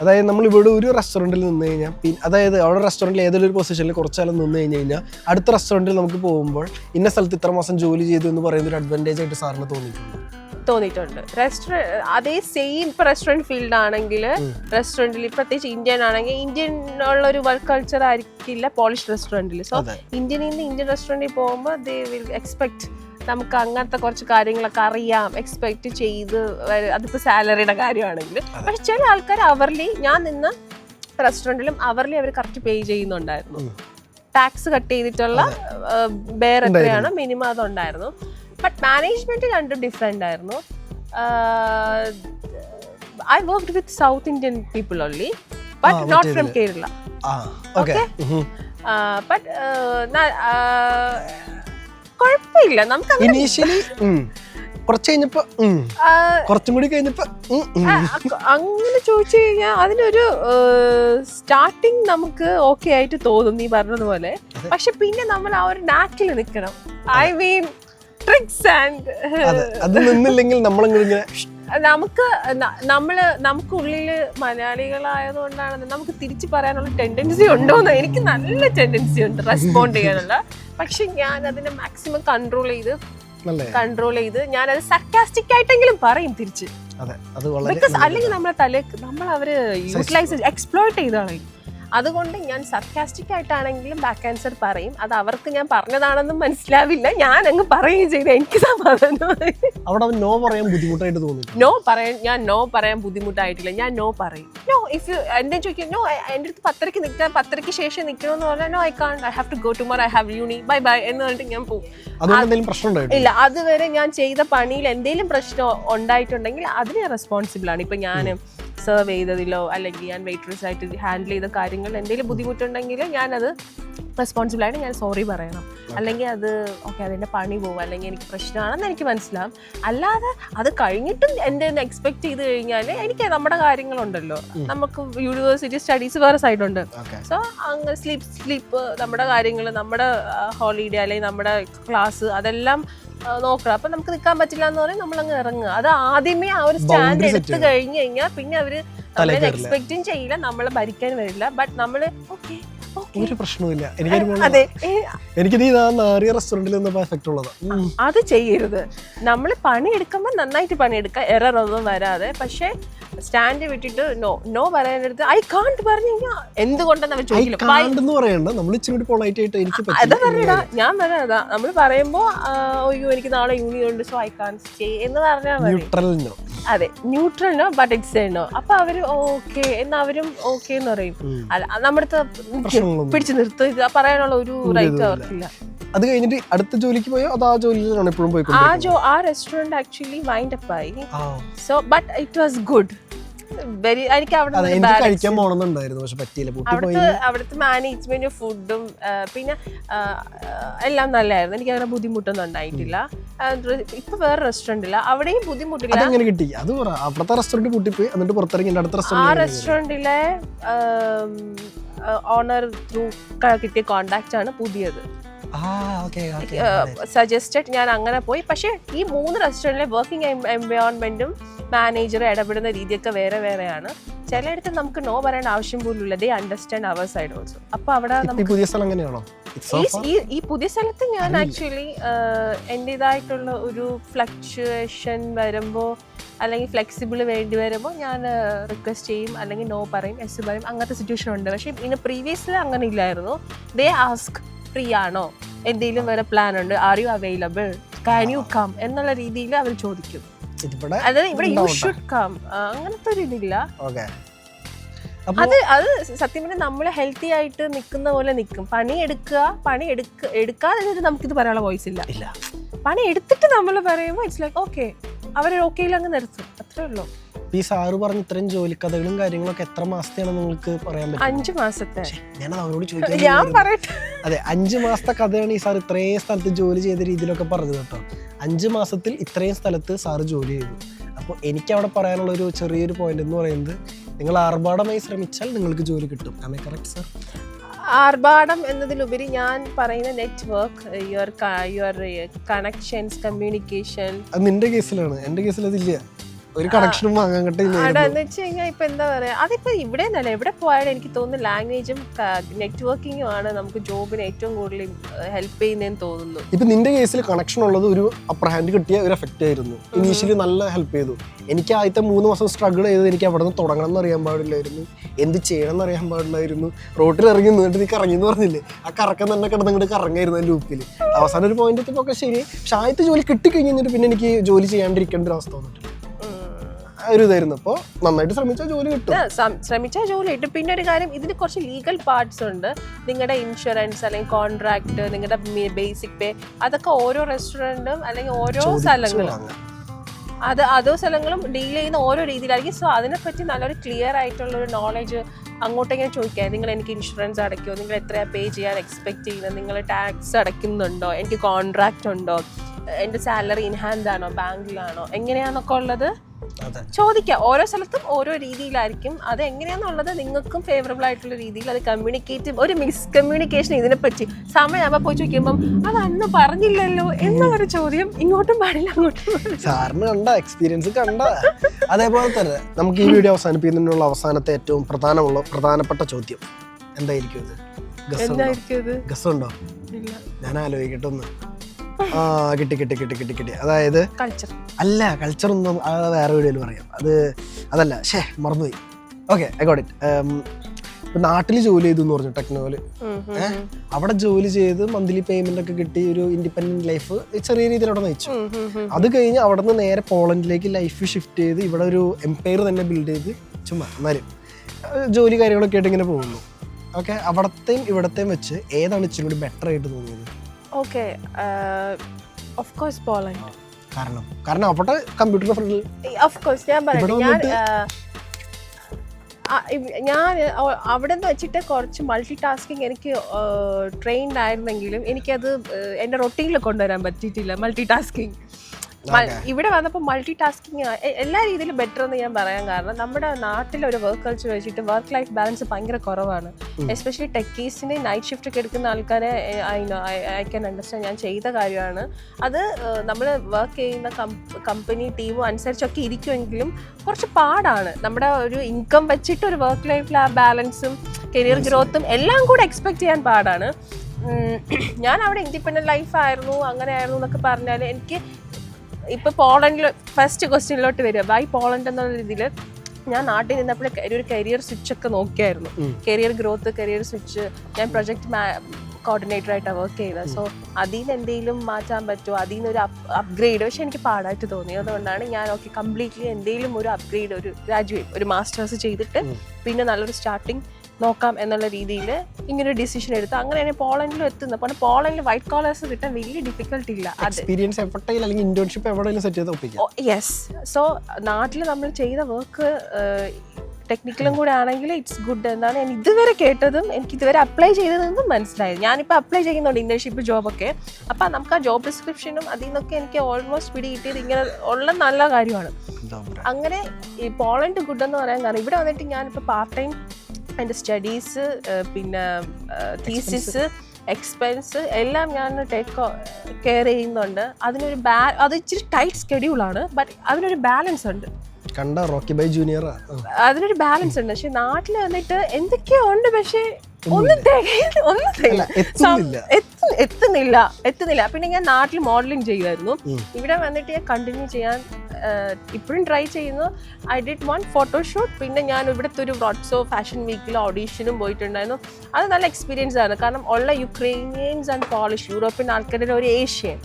അതായത് നമ്മൾ ഇവിടെ ഒരു റെസ്റ്റോറന്റിൽ നിന്ന് കഴിഞ്ഞാൽ പിന്നെ അതായത് അവിടെ റെസ്റ്റോറന്റിൽ ഏതെങ്കിലും ഒരു പൊസിഷനിൽ കുറച്ചാലും നിന്ന് കഴിഞ്ഞ് കഴിഞ്ഞാൽ അടുത്ത റെസ്റ്റോറന്റിൽ നമുക്ക് പോകുമ്പോൾ ഇന്ന സ്ഥലത്ത് ഇത്ര മാസം ജോലി ചെയ്തു എന്ന് പറയുന്ന ഒരു അഡ്വാന്റേജ് ആയിട്ട് സാറിന് തോന്നിയിട്ടുണ്ട്? തോന്നിയിട്ടുണ്ട്. റെസ്റ്റോറന്റ് അതേ സെയിം ഇപ്പം റെസ്റ്റോറന്റ് ഫീൽഡ് ആണെങ്കിൽ റെസ്റ്റോറന്റിൽ പ്രത്യേകിച്ച് ഇന്ത്യൻ ആണെങ്കിൽ ഇന്ത്യൻ ഉള്ള ഒരു വർക്ക് കൾച്ചർ ആയിരിക്കില്ല പോളിഷ് റെസ്റ്റോറന്റിൽ സോ. ഇന്ത്യനിൽ നിന്ന് ഇന്ത്യൻ റെസ്റ്റോറന്റിൽ പോകുമ്പോൾ ദേ വിൽ എക്സ്പെക്ട് നമുക്ക് അങ്ങനത്തെ കുറച്ച് കാര്യങ്ങളൊക്കെ അറിയാം എക്സ്പെക്ട് ചെയ്ത് അതിപ്പോൾ അതിപ്പോ സാലറിയുടെ കാര്യമാണെങ്കിൽ. പക്ഷെ ചില ആൾക്കാർ അവർലി ഞാൻ നിന്ന് റെസ്റ്റോറന്റിലും അവർലി അവർ കറക്റ്റ് പേ ചെയ്യുന്നുണ്ടായിരുന്നു. ടാക്സ് കട്ട് ചെയ്തിട്ടുള്ള ബെയർ എത്രയാണ് മിനിമം അതുണ്ടായിരുന്നു. ബട്ട് മാനേജ്മെന്റ് രണ്ടും ഡിഫറെന്റ് ആയിരുന്നു. I work with south Indian people only but not from Kerala okay but കുഴപ്പമില്ല. നമുക്ക് അങ്ങനെ, ഇനീഷ്യലി കുറച്ച് കഴിഞ്ഞപ്പോ ഉം, ആ, കുറച്ചും കൂടി കഴിഞ്ഞപ്പോ ഉം, ഉം. ആ, അ- അങ്ങനെ ചോദിച്ചു കഴിഞ്ഞാൽ അതിനൊരു സ്റ്റാർട്ടിങ് നമുക്ക് ഓക്കെ ആയിട്ട് തോന്നും നീ പറഞ്ഞതുപോലെ. പക്ഷെ പിന്നെ നമ്മൾ ആ ഒരു നാക്കിൽ നിൽക്കണം ഐ മീൻ ട്രിക്സ് ആൻഡ് അതെ. അത് നിന്നില്ലെങ്കിൽ നമ്മളിങ്ങനെ ഇങ്ങനെ നമുക്ക് ന- നമ്മൾ നമുക്കുള്ളിൽ മലയാളികളായതുകൊണ്ടാണ് നമുക്ക് തിരിച്ചു പറയാനുള്ള ടെൻഡൻസി ഉണ്ടോന്ന്. എനിക്ക് നല്ല ടെൻഡൻസി ഉണ്ട് റെസ്പോണ്ട് ചെയ്യാനുള്ള. പക്ഷെ ഞാൻ അതിനെ മാക്സിമം കൺട്രോൾ ചെയ്ത് കൺട്രോൾ ചെയ്ത് ഞാൻ അത് സർക്കാസ്റ്റിക് ആയിട്ടെങ്കിലും പറയും തിരിച്ച്. അല്ലെങ്കിൽ നമ്മളെ തലേ നമ്മൾ അവർ യൂട്ടിലൈസ് എക്സ്പ്ലോയിറ്റ് ചെയ്ത് കളയും അതുകൊണ്ട് ഞാൻ സർക്കാസ്റ്റിക് ആയിട്ടാണെങ്കിലും ബാക്ക് ആൻസർ പറയും. അത് അവർക്ക് ഞാൻ പറഞ്ഞതാണെന്നും മനസ്സിലാവില്ല. ഞാൻ അങ്ങ് പറയുകയും ചെയ്ത്. എനിക്ക് സമാധാനം. നോ പറയാൻ ബുദ്ധിമുട്ടായിട്ട് തോന്നി. നോ പറയാൻ ഞാൻ നോ പറയാൻ ബുദ്ധിമുട്ടായിട്ടില്ല. ഞാൻ നോ പറയും. നോ ഇഫ് യു എന്നെ ചോദിക്കും നോ എന്റെ അടുത്ത് പത്രക്ക് നിൽക്കാൻ പത്രക്ക് ശേഷം നിൽക്കണമെന്ന് പറഞ്ഞാൽ no I can I have to go to more I have uni bye bye എന്ന് പറഞ്ഞിട്ട് ഞാൻ പോകും ഇല്ല. അതുവരെ ഞാൻ ചെയ്ത പണിയിൽ എന്തെങ്കിലും പ്രശ്നം ഉണ്ടായിട്ടുണ്ടെങ്കിൽ അതിന് റെസ്പോൺസിബിൾ ആണ്. ഇപ്പൊ ഞാൻ സെർവ് ചെയ്തതിലോ അല്ലെങ്കിൽ ഞാൻ വെയിറ്റേഴ്സ് ആയിട്ട് ഹാൻഡിൽ ചെയ്ത കാര്യങ്ങൾ എന്തെങ്കിലും ബുദ്ധിമുട്ടുണ്ടെങ്കിൽ ഞാനത് റെസ്പോൺസിബിൾ ആയിട്ട് ഞാൻ സോറി പറയണം. അല്ലെങ്കിൽ അത് ഓക്കെ അതിന്റെ പണി പോകും അല്ലെങ്കിൽ എനിക്ക് പ്രശ്നമാണെന്ന് എനിക്ക് മനസ്സിലാവും. അല്ലാതെ അത് കഴിഞ്ഞിട്ടും എന്റെ എക്സ്പെക്ട് ചെയ്ത് കഴിഞ്ഞാൽ എനിക്ക് നമ്മുടെ കാര്യങ്ങളുണ്ടല്ലോ. നമുക്ക് യൂണിവേഴ്സിറ്റി സ്റ്റഡീസ് വേറെ സൈഡുണ്ട് സോ അങ്ങ് സ്ലീപ്പ് സ്ലീപ്പ് നമ്മുടെ കാര്യങ്ങൾ നമ്മുടെ ഹോളിഡേ അല്ലെങ്കിൽ നമ്മുടെ ക്ലാസ് അതെല്ലാം നോക്കണം. അപ്പൊ നമുക്ക് നിൽക്കാൻ പറ്റില്ല എന്ന് പറയും നമ്മൾ അങ്ങ് ഇറങ്ങുക. അത് ആദ്യമേ ആ ഒരു സ്റ്റാൻഡ് എടുത്ത് കഴിഞ്ഞു കഴിഞ്ഞാൽ പിന്നെ അവർ എക്സ്പെക്ടും നമ്മളെ. എക്സ്പെക്റ്റും ചെയ്യില്ല നമ്മളെ ഭരിക്കാൻ വരില്ല. ബട്ട് നമ്മൾ ഓക്കെ ഒരു പ്രശ്നവുമില്ല. എനിക്ക് അതെ. നീ നാറിയ റെസ്റ്റോറന്റിൽ എഫക്റ്റ് ഉള്ളതാ. അത് ചെയ്യരുത്. നമ്മൾ പണിയെടുക്കുമ്പോൾ നന്നായിട്ട് പണിയെടുക്കുക എറർ ഒന്നും വരാതെ. പക്ഷേ സ്റ്റാൻഡ് വിട്ടിട്ട് നോ നോ പറയാനെടുത്ത് ഐ കാണ്ട് പറഞ്ഞു കഴിഞ്ഞാൽ എന്തുകൊണ്ടെന്ന് അവർ ചോദിക്കില്ല. എന്ന് പറയണ്ട. നമ്മൾ ഇച്ചിരി പൊളൈറ്റ് ആയിട്ട് എനിക്ക് അത് പറയടാ ഞാൻ പറയാ നമ്മൾ പറയുമ്പോ അയ്യോ എനിക്ക് നാളെ യൂണിയൻ ഉണ്ട് സോ ഐ കാൺ സ്റ്റേ എന്ന് പറഞ്ഞാൽ മതി. Neutral no. അതെ neutral no but it's no അപ്പൊ അവർ ഓക്കെ എന്ന് അവരും ഓക്കെ എന്ന് പറയും. നമ്മുടെ പിടിച്ചു നിർത്തുക പറയാനുള്ള ഒരു റൈറ്റ്. അവർക്കില്ല അത് കഴിഞ്ഞിട്ട് അടുത്ത ജോലിക്ക് പോയോ? അത് ആ ജോലിയിലാണ് ഇപ്പോഴും ആ ജോ ആ റെസ്റ്റോറന്റ് ആക്ച്വലി വൈൻഡ് അപ്പ് ആയി. So but it was good എനിക്ക് അവിടെ എനിക്ക് കഴിക്കാൻ പോകണമെന്നുണ്ടായിരുന്നു പക്ഷെ പറ്റിയില്ല. അവിടുത്തെ അവിടുത്തെ മാനേജ്മെന്റ് ഫുഡും പിന്നെ ആ, ആ, എല്ലാം നല്ലായിരുന്നു. എനിക്ക് അങ്ങനെ ബുദ്ധിമുട്ടൊന്നും ഉണ്ടായിട്ടില്ല. ആ, ഇപ്പൊ വേറെ റെസ്റ്റോറന്റില്ല അവിടെയും ബുദ്ധിമുട്ടില്ല. അതെങ്ങനെ കിട്ടി? അത് അവിടുത്തെ റെസ്റ്റോറന്റ് പൂട്ടിപ്പോയി എന്നിട്ട് പുറത്തിറങ്ങി അടുത്ത ആ റെസ്റ്റോറന്റ് റെസ്റ്റോറന്റിലെ ഓണർ ത്രൂ കിട്ടിയ കോണ്ടാക്ട് ആണ് പുതിയത്. ആ സജസ്റ്റഡ് ഞാൻ അങ്ങനെ പോയി. പക്ഷേ ഈ മൂന്ന് റെസ്റ്റോറന്റിലെ വർക്കിംഗ് എൻവയോൺമെന്റും മാനേജർ ഇടപെടുന്ന രീതിയൊക്കെ വേറെ വേറെയാണ്. ചിലയിടത്ത് നമുക്ക് നോ പറയേണ്ട ആവശ്യം പോലും ഇല്ല. ദേ അണ്ടർസ്റ്റാൻഡ് അവർ സൈഡ് ഓൾസോ അപ്പൊ അവിടെ പുതിയ സ്ഥലം ഈ പുതിയ സ്ഥലത്ത് ഞാൻ. ആക്ച്വലി എന്റെതായിട്ടുള്ള ഒരു ഫ്ലക്ച്വേഷൻ വരുമ്പോൾ അല്ലെങ്കിൽ ഫ്ലെക്സിബിൾ വേണ്ടി വരുമ്പോൾ ഞാൻ റിക്വസ്റ്റ് ചെയ്യും. അല്ലെങ്കിൽ നോ പറയും എസ് പറയും. അങ്ങനത്തെ സിറ്റുവേഷൻ ഉണ്ട്. പക്ഷേ ഇന്ന് പ്രീവിയസ്ലി അങ്ങനെ ഇല്ലായിരുന്നു. ദേ ആസ്ക് ഫ്രീ ആണോ എന്തെങ്കിലും വേറെ പ്ലാൻ ഉണ്ട് are you available can you come എന്നുള്ള രീതിയിൽ അവർ ചോദിക്കും. അതായത് ഇവിടെ യു ഷുഡ് കം അങ്ങനത്തെ ഒരു ഇതില്ല. അത് അത് സത്യം പറഞ്ഞാൽ നമ്മൾ ഹെൽത്തി ആയിട്ട് നിൽക്കുന്ന പോലെ നിൽക്കും. പണി എടുക്കുക പണി എടുക്ക എടുക്കാതെ നമുക്കിത് പറയാനുള്ള വോയിസ് ഇല്ല. ഇല്ല. പണി എടുത്തിട്ട് നമ്മൾ പറയുമ്പോൾ ഇറ്റ്സ് ലൈക്ക് ഓക്കെ അവരെ ഓക്കെയിൽ അങ്ങ് നിർത്തും. അത്രേ ഉള്ളൂ. ഈ സാറ് പറഞ്ഞ ഇത്രയും ജോലിക്കഥകളും കാര്യങ്ങളൊക്കെ എത്ര മാസത്തെയാണ് നിങ്ങൾക്ക് പറയാൻ പറ്റും അഞ്ചു മാസത്തെ. ഞാൻ അവരോട് ചോദിക്കാൻ ഞാൻ പറയട്ടെ. അതെ അഞ്ചു മാസത്തെ കഥയാണ് ഈ സാർ ഇത്രയും സ്ഥലത്ത് ജോലി ചെയ്ത രീതിയിലൊക്കെ പറഞ്ഞത് കേട്ടോ. അഞ്ചു മാസത്തിൽ ഇത്രയും സ്ഥലത്ത് സാറ് ജോലി ചെയ്തു. അപ്പോൾ എനിക്ക് അവിടെ പറയാനുള്ള ഒരു ചെറിയൊരു പോയിന്റ് എന്ന് പറയുന്നത് നിങ്ങൾ ആർഭാടമായി ശ്രമിച്ചാൽ നിങ്ങൾക്ക് ജോലി കിട്ടും. ആമേ കറക്റ്റ് സാർ ആർഭാടം എന്നതിലുപരി ഞാൻ പറയുന്ന network your your connections communication അത് നിന്റെ കേസിലാണ് എന്റെ കേസിൽ അതില്ല ഒരു കണക്ഷനും വാങ്ങാൻ അവിടെ കിട്ടില്ലായിരുന്നു എന്ന് വെച്ച് കഴിഞ്ഞാൽ ഇപ്പൊ എന്താ പറയാ അതിപ്പോ ഇവിടെ നല്ല എവിടെ പോയാലും എനിക്ക് തോന്നുന്നു ലാംഗ്വേജും നെറ്റ്വർക്കിങ്ങും ആണ് നമുക്ക് ജോബിന് ഏറ്റവും കൂടുതൽ ഹെൽപ്പ് ചെയ്യുന്നതെന്ന് തോന്നുന്നു. ഇപ്പൊ നിന്റെ കേസിൽ കണക്ഷൻ ഉള്ളത് ഒരു അപ്പർ ഹാൻഡ് കിട്ടിയ ഒരു എഫക്റ്റ് ആയിരുന്നു. ഇനീഷ്യലി നല്ല ഹെൽപ്പ് ചെയ്തു. എനിക്ക് ആദ്യത്തെ മൂന്ന് മാസം സ്ട്രഗിൾ ചെയ്തത് എനിക്ക് അവിടെ നിന്ന് തുടങ്ങണം എന്ന് അറിയാൻ പാടില്ലായിരുന്നു. എന്ത് ചെയ്യണം എന്ന് അറിയാൻ പാടില്ലായിരുന്നു. റോട്ടിൽ ഇറങ്ങി നിന്നിട്ട് നീ കറങ്ങി എന്ന് പറഞ്ഞില്ലേ? ആ കറക്കം തന്നെ കിടന്ന് ഇങ്ങോട്ട് കറങ്ങായിരുന്നു ആ ലൂപ്പിൽ അവസാനം ഒരു പോയിന്റ് എത്തിയപ്പോൾ ഒക്കെ ശരി. പക്ഷെ ആദ്യത്തെ ജോലി കിട്ടിക്കഴിഞ്ഞിട്ട് പിന്നെ എനിക്ക് ജോലി ചെയ്യാണ്ടിരിക്കേണ്ട ഒരു അവസ്ഥ. ആ ഒരു ഇതായിരുന്നു. അപ്പോൾ നന്നായിട്ട് ശ്രമിച്ചാൽ ജോലി കിട്ടും. ശ്രമിച്ചാൽ ജോലി കിട്ടും. പിന്നെ ഒരു കാര്യം ഇതിന് കുറച്ച് ലീഗൽ പാർട്സ് ഉണ്ട്. നിങ്ങളുടെ ഇൻഷുറൻസ് അല്ലെങ്കിൽ കോൺട്രാക്ട് നിങ്ങളുടെ ബേസിക് പേ അതൊക്കെ ഓരോ റെസ്റ്റോറന്റും അല്ലെങ്കിൽ ഓരോ സ്ഥലങ്ങളും. അത് അതോ സ്ഥലങ്ങളും ഡീൽ ചെയ്യുന്ന ഓരോ രീതിയിലായിരിക്കും. സോ അതിനെപ്പറ്റി നല്ലൊരു ക്ലിയർ ആയിട്ടുള്ള ഒരു നോളജ് ഇങ്ങനെ ചോദിക്കാം നിങ്ങൾ എനിക്ക് ഇൻഷുറൻസ് അടയ്ക്കുമോ നിങ്ങൾ എത്രയാ പേ ചെയ്യാൻ എക്സ്പെക്ട് ചെയ്യുന്നത്? നിങ്ങൾ ടാക്സ് അടയ്ക്കുന്നുണ്ടോ? എനിക്ക് കോൺട്രാക്റ്റ് ഉണ്ടോ? എന്റെ സാലറി ഇൻഹാൻഡ് ആണോ? ബാങ്കിലാണോ എങ്ങനെയാണെന്നൊക്കെ ഉള്ളത് ചോദിക്കാം. ഓരോ സ്ഥലത്തും ഓരോ രീതിയിലായിരിക്കും. അത് എങ്ങനെയാണെന്നുള്ളത് നിങ്ങൾക്കും ഫേവറബിൾ ആയിട്ടുള്ള രീതിയിൽ അത് കമ്മ്യൂണിക്കേറ്റ് ഒരു മിസ് കമ്മ്യൂണിക്കേഷൻ ഇതിനെപ്പറ്റി സമയം അവ പോയി ചോദിക്കുമ്പം അത് അന്ന് പറഞ്ഞില്ലല്ലോ എന്നൊരു ചോദ്യം ഇങ്ങോട്ടും പാടില്ല അങ്ങോട്ടും സാറിന് കണ്ട എക്സ്പീരിയൻസ് കണ്ട. അതേപോലെ തന്നെ നമുക്ക് ഈ വീഡിയോ അവസാനിപ്പിക്കുന്നതിനുള്ള അവസാനത്തെ ഏറ്റവും പ്രധാനമുള്ള പ്രധാനപ്പെട്ട ചോദ്യം. എന്തായിരിക്കും ഇത്? ഗസ് ഉണ്ടോ ഞാൻ ആലോചിക്കട്ടെ ഒന്ന്. ആ കിട്ടി കിട്ടി കിട്ടി കിട്ടി കിട്ടി. അതായത് കൾച്ചർ അല്ല കൾച്ചർ ഒന്നും അത് വേറെ വീഡിയോയിൽ പറയാം. അത് അതല്ല ഷേ മറന്നുപോയി. ഓക്കെ ഐ ഗോട്ട് ഇറ്റ് നാട്ടിൽ ജോലി ചെയ്തു എന്ന് പറഞ്ഞു ടെക്നോൽ അവിടെ ജോലി ചെയ്ത് മന്ത്ലി പേയ്മെന്റ് ഒക്കെ കിട്ടി ഒരു ഇൻഡിപെൻഡന്റ് ലൈഫ് ചെറിയ രീതിയിൽ അവിടെ നയിച്ചു. അത് കഴിഞ്ഞ് അവിടെ നിന്ന് നേരെ പോളണ്ടിലേക്ക് ലൈഫ് ഷിഫ്റ്റ് ചെയ്ത് ഇവിടെ ഒരു എംപയർ തന്നെ ബിൽഡ് ചെയ്ത് ചുമ്മാ എന്നാലും ജോലി കാര്യങ്ങളൊക്കെ ആയിട്ട് ഇങ്ങനെ പോകുന്നു. ഓക്കെ അവിടത്തെയും ഇവിടത്തെയും വെച്ച് ഏതാണ് ഇച്ചിരി കൂടി ബെറ്റർ ആയിട്ട് തോന്നിയത്? ഓക്കെ ഓഫ് കോഴ്സ് പോളണ്ട് കാരണം കാരണം അവിടെ കമ്പ്യൂട്ടർ ഫ്രണ്ടിൽ ഓഫ് കോഴ്സ് ഞാൻ പറയട്ടെ. ഞാൻ ഞാൻ അവിടെ നിന്ന് വെച്ചിട്ട് കുറച്ച് മൾട്ടി ടാസ്കിങ് എനിക്ക് ട്രെയിൻഡ് ആയിരുന്നെങ്കിലും എനിക്കത് എന്റെ റൊട്ടീനിൽ കൊണ്ടുവരാൻ പറ്റിയിട്ടില്ല മൾട്ടി ടാസ്കിങ് ഇവിടെ വന്നപ്പോൾ മൾട്ടി ടാസ്കിങ് എല്ലാ രീതിയിലും ബെറ്റർ എന്ന് ഞാൻ പറയാൻ കാരണം നമ്മുടെ നാട്ടിലെ ഒരു വർക്ക് കൾച്ചർ വെച്ചിട്ട് വർക്ക് ലൈഫ് ബാലൻസ് ഭയങ്കര കുറവാണ്. എസ്പെഷ്യലി ടെക്കീസിന് നൈറ്റ് ഷിഫ്റ്റ് ഒക്കെ എടുക്കുന്ന ആൾക്കാരെ ഐ ക്യാൻ അണ്ടർസ്റ്റാൻഡ് ഞാൻ ചെയ്ത കാര്യമാണ്. അത് നമ്മൾ വർക്ക് ചെയ്യുന്ന കമ്പനി ടീമും അനുസരിച്ചൊക്കെ ഇരിക്കുമെങ്കിലും കുറച്ച് പാടാണ്. നമ്മുടെ ഒരു ഇൻകം വെച്ചിട്ട് ഒരു വർക്ക് ലൈഫിൽ ആ ബാലൻസും കരിയർ ഗ്രോത്തും എല്ലാം കൂടെ എക്സ്പെക്ട് ചെയ്യാൻ പാടാണ്. ഞാൻ അവിടെ ഇൻഡിപെൻഡന്റ് ലൈഫ് ആയിരുന്നു അങ്ങനെ ആയിരുന്നു എന്നൊക്കെ പറഞ്ഞാൽ എനിക്ക് ഇപ്പൊ പോളണ്ടിൽ ഫസ്റ്റ് ക്വസ്റ്റ്യനിലോട്ട് വരിക. ബൈ പോളണ്ട് എന്നുള്ള രീതിയിൽ ഞാൻ നാട്ടിൽ നിന്നപ്പോൾ ഒരു കരിയർ സ്വിച്ച് ഒക്കെ നോക്കിയായിരുന്നു. കരിയർ ഗ്രോത്ത് കരിയർ സ്വിച്ച് ഞാൻ പ്രൊജക്ട് കോർഡിനേറ്റർ ആയിട്ടാണ് വർക്ക് ചെയ്തത് സോ അതിൽ നിന്ന് എന്തെങ്കിലും മാറ്റാൻ പറ്റുമോ അതിൽ നിന്ന് ഒരു അപ്ഗ്രേഡ് പക്ഷെ എനിക്ക് പാടായിട്ട് തോന്നി. അതുകൊണ്ടാണ് ഞാൻ ഓക്കെ കംപ്ലീറ്റ്ലി എന്തെങ്കിലും ഒരു അപ്ഗ്രേഡ് ഒരു ഗ്രാജുവേറ്റ് ഒരു മാസ്റ്റേഴ്സ് ചെയ്തിട്ട് പിന്നെ നല്ലൊരു സ്റ്റാർട്ടിങ് നോക്കാം എന്നുള്ള രീതിയിൽ ഇങ്ങനെ ഒരു ഡിസിഷൻ എടുത്തു അങ്ങനെയാണ് പോളണ്ടിൽ എത്തുന്നത്. അപ്പോൾ പോളണ്ടിൽ വൈറ്റ് കോളേഴ്സ് കിട്ടാൻ വലിയ ഡിഫിക്കൽട്ടി ഇല്ല. എക്സ്പീരിയൻസ് അല്ലെങ്കിൽ ഇന്റേൺഷിപ്പ് എവിടെയെങ്കിലും സെറ്റ് ചെയ്ത് ഓ യെസ് സോ നാട്ടിൽ നമ്മൾ ചെയ്ത വർക്ക് ടെക്നിക്കലും കൂടെ ആണെങ്കിൽ ഇറ്റ്സ് ഗുഡ് എന്നാണ് ഞാൻ ഇതുവരെ കേട്ടതും എനിക്ക് ഇതുവരെ അപ്ലൈ ചെയ്തതെന്നും മനസ്സിലായത്. ഞാനിപ്പോൾ അപ്ലൈ ചെയ്യുന്നുണ്ട് ഇന്റേൺഷിപ്പ് ജോബൊക്കെ. അപ്പം നമുക്ക് ആ ജോബ് ഡിസ്ക്രിപ്ഷനും അതിൽ നിന്നൊക്കെ എനിക്ക് ഓൾമോസ്റ്റ് പിടി കിട്ടിയത് ഇങ്ങനെ ഉള്ള നല്ല കാര്യമാണ്. അങ്ങനെ ഈ പോളണ്ട് ഗുഡ് എന്ന് പറയാൻ കാരണം ഇവിടെ വന്നിട്ട് ഞാനിപ്പോൾ പാർട്ട് ടൈം എന്റെ സ്റ്റഡീസ് പിന്നെ തീസിസ് എക്സ്പെൻസ് എല്ലാം ഞാൻ ടേക്ക് കെയർ ചെയ്യുന്നുണ്ട്. അതിനൊരു ബാ അത് ഇച്ചിരി ടൈറ്റ് സ്കെഡ്യൂളാണ് ബട്ട് അതിനൊരു ബാലൻസ് ഉണ്ട്. കണ്ട റോക്കി ബൈ ജൂനിയർ അതിനൊരു ബാലൻസ് ഉണ്ട്. പക്ഷെ നാട്ടിൽ വന്നിട്ട് എന്തൊക്കെയോ ഉണ്ട് പക്ഷെ ഒന്നും ഒന്നും എത്തുന്നില്ല. എത്തു- എത്തുന്നില്ല പിന്നെ ഞാൻ നാട്ടിൽ മോഡലിംഗ് ചെയ്യുമായിരുന്നു. ഇവിടെ വന്നിട്ട് ഞാൻ കണ്ടിന്യൂ ചെയ്യാൻ ഇപ്പോഴും ട്രൈ ചെയ്യുന്നു. ഐ ഡിഡ് വൺ ഫോട്ടോഷൂട്ട് പിന്നെ ഞാൻ ഇവിടുത്തെ ഒരു വാട്സോ ഫാഷൻ വീക്കിൽ ഓഡീഷനും പോയിട്ടുണ്ടായിരുന്നു. അത് നല്ല എക്സ്പീരിയൻസ് ആണ്. കാരണം ഉള്ള യുക്രൈനിയൻസ് ആൻഡ് പോളിഷ് യൂറോപ്യൻ ആൾക്കാരുടെ ഒരു ഏഷ്യൻ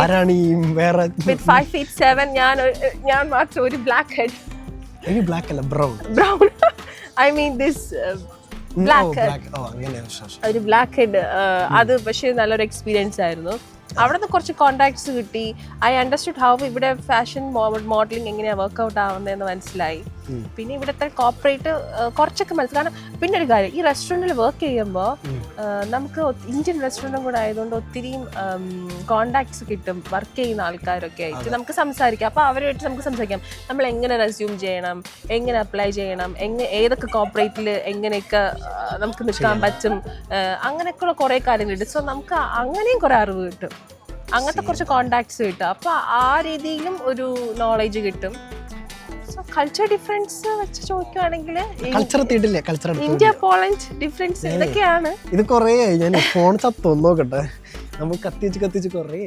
ആരാണ് ഈ വേറെ വിത്ത് ഫൈവ് ഫീറ്റ് സെവൻ ഞാൻ ഞാൻ മാത്രം ഒരു ബ്ലാക്ക് ഹെഡ് ബ്ലാക്ക് അല്ല brown brown I mean this black. ഒരു ബ്ലാക്ക് ഹെഡ് അത് പക്ഷേ നല്ലൊരു എക്സ്പീരിയൻസ് ആയിരുന്നു. അവിടെ നിന്ന് കുറച്ച് കോണ്ടാക്ട്സ് കിട്ടി. ഐ അണ്ടർസ്റ്റുഡ് ഹൗ ഇവിടെ ഫാഷൻ മോഡലിംഗ് എങ്ങനെയാണ് വർക്ക്ഔട്ട് ആവുന്നതെന്ന് മനസ്സിലായി. പിന്നെ ഇവിടുത്തെ കോപ്പറേറ്റ് കുറച്ചൊക്കെ മനസ്സിലായി. കാരണം പിന്നെ ഒരു കാര്യം ഈ റെസ്റ്റോറന്റിൽ വർക്ക് ചെയ്യുമ്പോൾ. നമുക്ക് ഇന്ത്യൻ റെസ്റ്റോറന്റും കൂടെ ആയതുകൊണ്ട് ഒത്തിരിയും കോണ്ടാക്ട്സ് കിട്ടും വർക്ക് ചെയ്യുന്ന ആൾക്കാരൊക്കെ ആയിട്ട് നമുക്ക് സംസാരിക്കാം. അപ്പോൾ അവരുമായിട്ട് നമുക്ക് സംസാരിക്കാം. നമ്മൾ എങ്ങനെ റെസ്യൂം ചെയ്യണം? എങ്ങനെ അപ്ലൈ ചെയ്യണം? എങ്ങനെ ഏതൊക്കെ കോപ്പറേറ്റിൽ എങ്ങനെയൊക്കെ നമുക്ക് നിൽക്കാൻ പറ്റും? അങ്ങനെയൊക്കെയുള്ള കുറേ കാര്യങ്ങളുണ്ട് സോ നമുക്ക് അങ്ങനെയും കുറേ അറിവ് കിട്ടും. അങ്ങനത്തെ കുറച്ച് കോണ്ടാക്ട്സ് കിട്ടും. അപ്പോൾ ആ രീതിയിലും ഒരു നോളേജ് കിട്ടും. കൾച്ചർ ഡിഫറൻസ് വെച്ച് ചോദിക്കുകയാണെങ്കിൽ കൾച്ചർ തീട്ടില്ലേ കൾച്ചർ ഇന്ത്യ പോളണ്ട് ഡിഫറൻസ് ഇതൊക്കെയാണ്. ഇത് കുറേ ഞാൻ ഫോൺ ചത്തൊന്ന് നോക്കട്ടെ. നമുക്ക് കത്തിച്ച് കത്തിച്ച് കുറേ